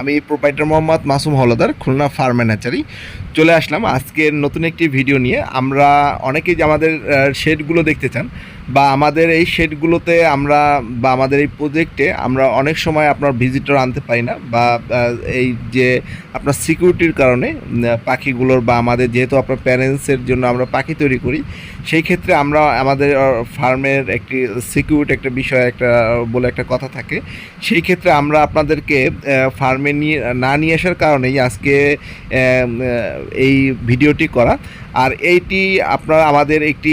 আমি proprietor Mohammad Masum Haldar, Khulna farm ম্যানেজারি চলে আসলাম আজকের নতুন একটি ভিডিও নিয়ে। আমরা অনেকেই যে আমাদের শেডগুলো দেখতে চান, বা আমাদের এই শেডগুলোতে আমরা, বা আমাদের এই প্রজেক্টে আমরা অনেক সময় আপনার ভিজিটর আনতে পারি না, বা এই যে আপনার সিকিউরিটির কারণে পাখিগুলোর বা আমাদের যেহেতু আপনার প্যারেন্টসের জন্য আমরা পাখি তৈরি করি, সেই ক্ষেত্রে আমরা আমাদের ফার্মের একটি সিকিউরিটি একটা বিষয়, একটা বলে একটা কথা থাকে। সেই ক্ষেত্রে আমরা আপনাদেরকে ফার্মে নিয়ে, না নিয়ে আসার কারণেই আজকে এই ভিডিওটি করা। আর এইটি আপনার আমাদের একটি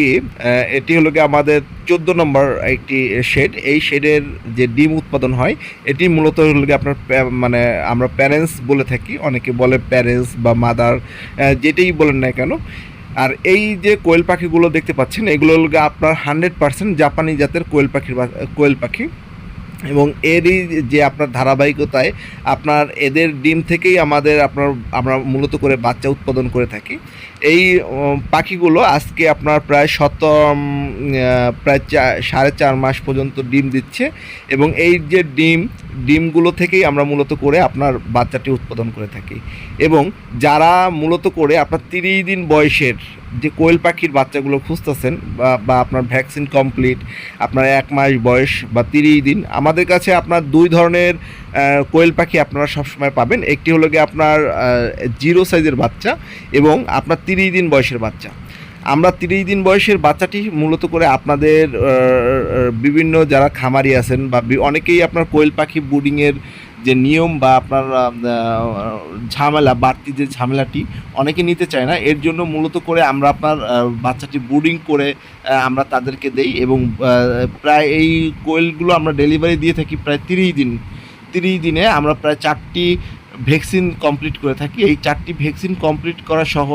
এটি হলো গিয়ে আমাদের চোদ্দ নম্বর একটি শেড এই শেডের যে ডিম উৎপাদন হয়, এটি মূলত হলো আপনার মানে আমরা প্যারেন্টস বলে থাকি। অনেকে বলে প্যারেন্টস বা মাদার যেটাই বলেন না কেন। আর এই যে কোয়েল পাখিগুলো দেখতে পাচ্ছেন, এগুলো হলো আপনার হান্ড্রেড পার্সেন্ট জাপানি জাতের কোয়েল পাখির কোয়েল পাখি। এবং এরই যে আপনার ধারাবাহিকতায় আপনার এদের ডিম থেকেই আমাদের আপনার, আমরা মূলত করে বাচ্চা উৎপাদন করে থাকি। এই পাখিগুলো আজকে আপনার প্রায় শত প্রায় সাড়ে চার মাস পর্যন্ত ডিম দিচ্ছে এবং এই যে ডিম, ডিমগুলো থেকেই আমরা মূলত করে আপনার বাচ্চাটি উৎপাদন করে থাকি। এবং যারা মূলত করে আপনার তিরিশ দিন বয়সের যে কোয়েল পাখির বাচ্চাগুলো খুঁজতেছেন বা আপনার ভ্যাকসিন কমপ্লিট, আপনার এক মাস বয়স বা তিরিশ দিন, আমাদের কাছে আপনার দুই ধরনের কোয়েল পাখি আপনারা সবসময় পাবেন। একটি হলো গিয়ে আপনার জিরো সাইজের বাচ্চা এবং আপনার তিরিশ দিন বয়সের বাচ্চা। আমরা তিরিশ দিন বয়সের বাচ্চাটি মূলত করে আপনাদের বিভিন্ন যারা খামারি আছেন বা অনেকেই আপনার কোয়েল পাখি বুডিংয়ের যে নিয়ম বা আপনার ঝামেলা, বাড়তি যে ঝামেলাটি অনেকে নিতে চায় না, এর জন্য মূলত করে আমরা আপনার বাচ্চাটি বুডিং করে আমরা তাদেরকে দেই এবং প্রায় এই কোয়েলগুলো আমরা ডেলিভারি দিয়ে থাকি প্রায় তিরিশ দিন, তিরিশ দিনে আমরা প্রায় চারটি ভ্যাকসিন কমপ্লিট করে থাকি। এই চারটি ভ্যাকসিন কমপ্লিট করা সহ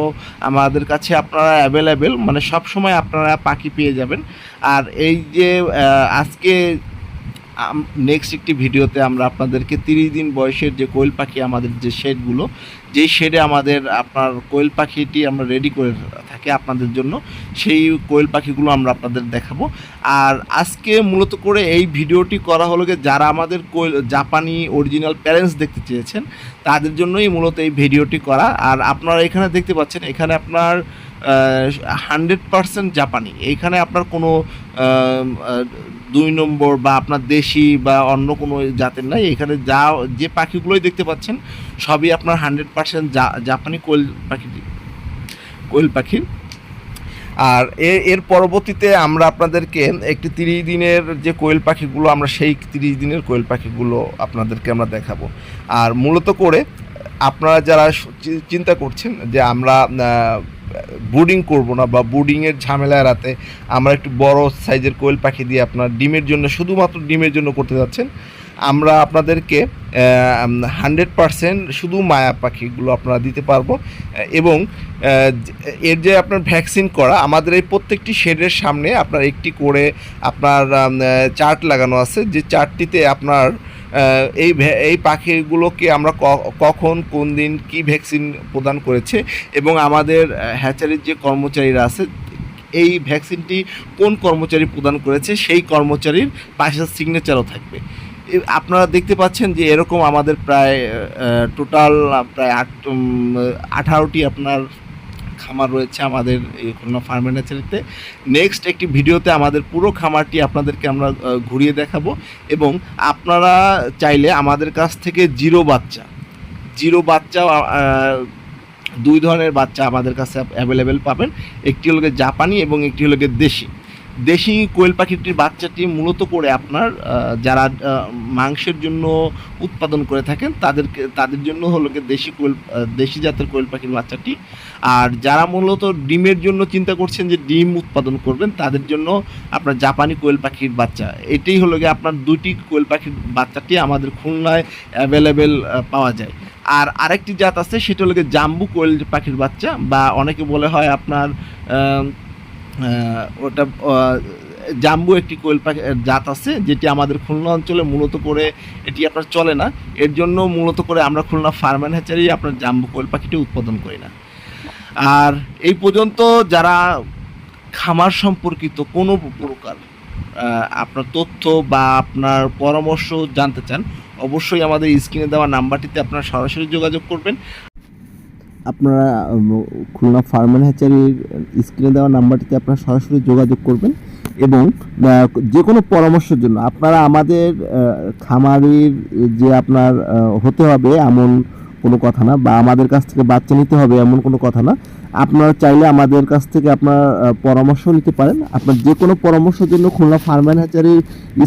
আমাদের কাছে আপনারা অ্যাভেলেবেল মানে সব সময় আপনারা পাখি পেয়ে যাবেন। আর এই যে আজকে নেক্সট একটি ভিডিওতে আমরা আপনাদেরকে তিরিশ দিন বয়সের যে কোয়েল পাখি আমাদের যে শেডগুলো, যেই শেডে আমাদের আপনার কোয়েল পাখিটি আমরা রেডি করে থাকি আপনাদের জন্য, সেই কোয়েল পাখিগুলো আমরা আপনাদের দেখাবো। আর আজকে মূলত করে এই ভিডিওটি করা হলো যারা আমাদের কোয়েল, জাপানি অরিজিনাল প্যারেন্টস দেখতে চেয়েছেন, তাদের জন্যই মূলত এই ভিডিওটি করা। আর আপনারা এখানে দেখতে পাচ্ছেন, এখানে আপনার হান্ড্রেড পারসেন্ট জাপানি এইখানে আপনার কোনো দুই নম্বর বা আপনার দেশি বা অন্য কোনো জাতের নাই। এখানে যা, যে পাখিগুলোই দেখতে পাচ্ছেন, সবই আপনার হান্ড্রেড পার্সেন্ট জাপানি কোয়েল পাখি কোয়েল পাখি। আর এর পরবর্তীতে আমরা আপনাদেরকে একটি তিরিশ দিনের যে কোয়েল পাখিগুলো, আমরা সেই তিরিশ দিনের কোয়েল পাখিগুলো আপনাদেরকে আমরা দেখাবো। আর মূলত করে আপনারা যারা চিন্তা করছেন যে আমরা বুডিং করব না বা বুডিংয়ের ঝামেলা এড়াতে আমরা একটু বড় সাইজের কোয়েল পাখি দিয়ে আপনার ডিমের জন্য শুধুমাত্র ডিমের জন্য করতে যাচ্ছেন। আমরা আপনাদেরকে হান্ড্রেড পারসেন্ট শুধু মায়া পাখিগুলো আপনারা দিতে পারব। এবং এর যে আপনার ভ্যাকসিন করা, আমাদের এই প্রত্যেকটি শেডের সামনে আপনার একটি করে আপনার চার্ট লাগানো আছে। যে চার্টটিতে আপনার এই এই পাখিগুলোকে আমরা কখন, কোন দিন কি ভ্যাকসিন প্রদান করেছে এবং আমাদের হ্যাচারির যে কর্মচারীরা আছে, এই ভ্যাকসিনটি কোন কর্মচারী প্রদান করেছে, সেই কর্মচারীর পাশে সিগনেচারও থাকবে। আপনারা দেখতে পাচ্ছেন যে এরকম আমাদের প্রায় টোটাল প্রায় আট আঠারোটি আপনার খামার রয়েছে আমাদের এই খুলনা ফার্ম নেচারিতে নেক্সট একটি ভিডিওতে আমাদের পুরো খামারটি আপনাদেরকে আমরা ঘুরিয়ে দেখাবো এবং আপনারা চাইলে আমাদের কাছ থেকে জিরো বাচ্চা জিরো বাচ্চা দুই ধরনের বাচ্চা আমাদের কাছে অ্যাভেলেবেল পাবেন। একটি হলো জাপানি এবং একটি হলো দেশি। দেশি কোয়েল পাখিটির বাচ্চাটি মূলত করে আপনার যারা মাংসের জন্য উৎপাদন করে থাকেন, তাদেরকে, তাদের জন্য হলো কি দেশি কোয়েল দেশি জাতের কোয়েল পাখির বাচ্চাটি। আর যারা মূলত ডিমের জন্য চিন্তা করছেন যে ডিম উৎপাদন করবেন, তাদের জন্য আপনার জাপানি কোয়েল পাখির বাচ্চা। এটাই হলো গিয়ে আপনার দুটি কোয়েল পাখির বাচ্চাটি আমাদের খুলনায় অ্যাভেলেবেল পাওয়া যায়। আর আরেকটি জাত আছে, সেটা হলো গিয়ে জাম্বু কোয়েল পাখির বাচ্চা, বা অনেকে বলে হয় আপনার ওটা জাম্বু একটি কোয়েল পাখি জাত আছে, যেটি আমাদের খুলনা অঞ্চলে মূলত করে এটি আপনার চলে না। এর জন্য মূলত করে আমরা খুলনা ফার্মান হ্যাচারি আপনার জাম্বু কোয়েল পাখিটি উৎপাদন করি না। আর এই পর্যন্ত যারা খামার সম্পর্কিত কোনো প্রকার আপনার তথ্য বা আপনার পরামর্শ জানতে চান, অবশ্যই আমাদের স্ক্রিনে দেওয়া নাম্বারটিতে আপনারা সরাসরি যোগাযোগ করবেন। আপনারা খুলনা ফার্মেন হ্যাচারির স্ক্রিনে দেওয়া নাম্বারটিতে আপনারা সরাসরি যোগাযোগ করবেন এবং যে কোনো পরামর্শের জন্য আপনারা আমাদের খামারির যে আপনার হতে হবে এমন কোনো কথা না বা আমাদের কাছ থেকে বাচ্চা নিতে হবে এমন কোনো কথা না। আপনারা চাইলে আমাদের কাছ থেকে আপনার পরামর্শ নিতে পারেন। আপনার যে কোনো পরামর্শের জন্য খুলনা ফার্মেন হ্যাচারির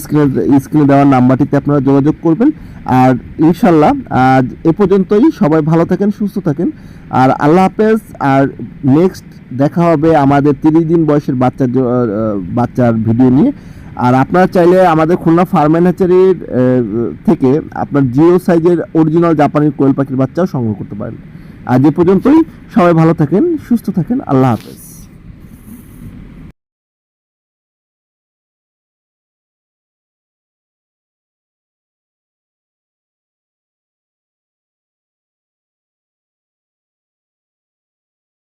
স্ক্রিনে স্ক্রিনে দেওয়া নাম্বারটিতে আপনারা যোগাযোগ করবেন। আর ইনশাল্লাহ আজ এ পর্যন্তই। সবাই ভালো থাকেন, সুস্থ থাকেন। আর আল্লাহ হাফেজ। আর নেক্সট দেখা হবে আমাদের তিরিশ দিন বয়সের বাচ্চার বাচ্চার ভিডিও নিয়ে। আর আপনারা চাইলে আমাদের খুলনা ফার্মেন হ্যাচারির থেকে আপনার জিও সাইজের অরিজিনাল জাপানি কোয়েল পাখির বাচ্চাও সংগ্রহ করতে পারেন। আজ এ পর্যন্তই সবাই ভালো থাকেন, সুস্থ থাকেন, আল্লাহ হাফেজ।